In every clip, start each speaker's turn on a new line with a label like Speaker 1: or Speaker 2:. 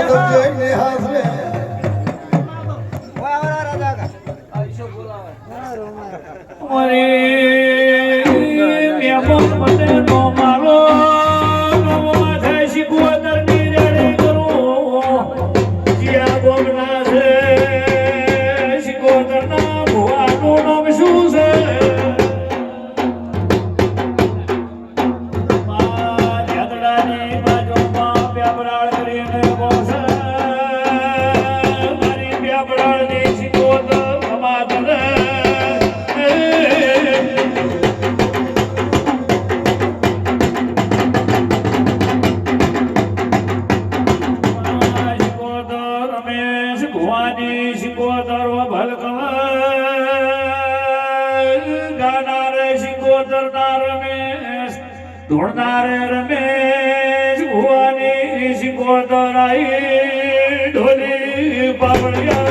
Speaker 1: સમજે
Speaker 2: રમેશ ભુવાની શિકોતર ભલકવા ગાનારે શિકોતર ના રમેશ, ધોળનારે રમેશ, ભુવાની શિકોતર આઈ ઢોલી પાપડિયા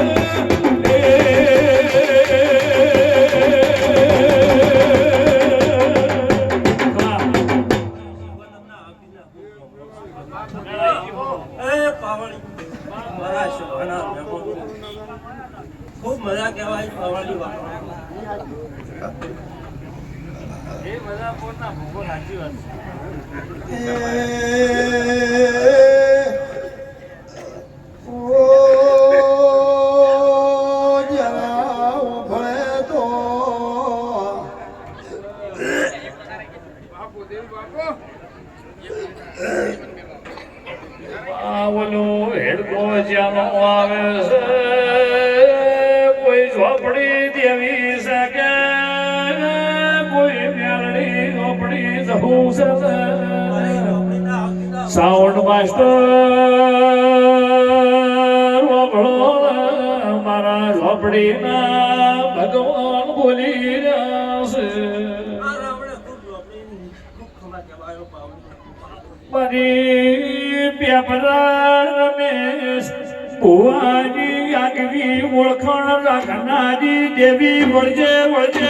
Speaker 3: પાવળી. મારા શોભાના. મજા કહેવાય પાવળી વાત. એ બધા પોતાના ભોગો સાચી વાત છે.
Speaker 1: ઓ જરા ઉભળે તો
Speaker 2: આ ઝોપડી દેવી શકે, કોઈ મેલડી ઝોપડી જવું શકે સાઉન્ડ માસ્ટર મારા ઝોપડીના ભગવાન બોલી રહ્યા છે. મારી પેપરા રમેશ, ભુવાની આગવી ઓળખણ રાખનારી દેવી વળજે વળજે.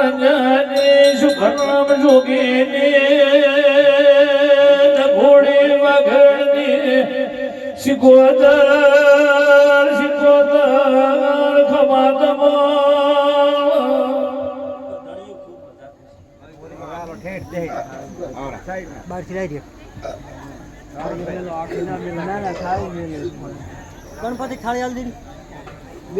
Speaker 2: રંજની સુખનામ જોગીની ઘોડી વગરની શિકોતર શિકોતર ખમાતમાં.
Speaker 4: બાર ખીલાઈ દે ગણપતિ થાળી હાલ દીધી.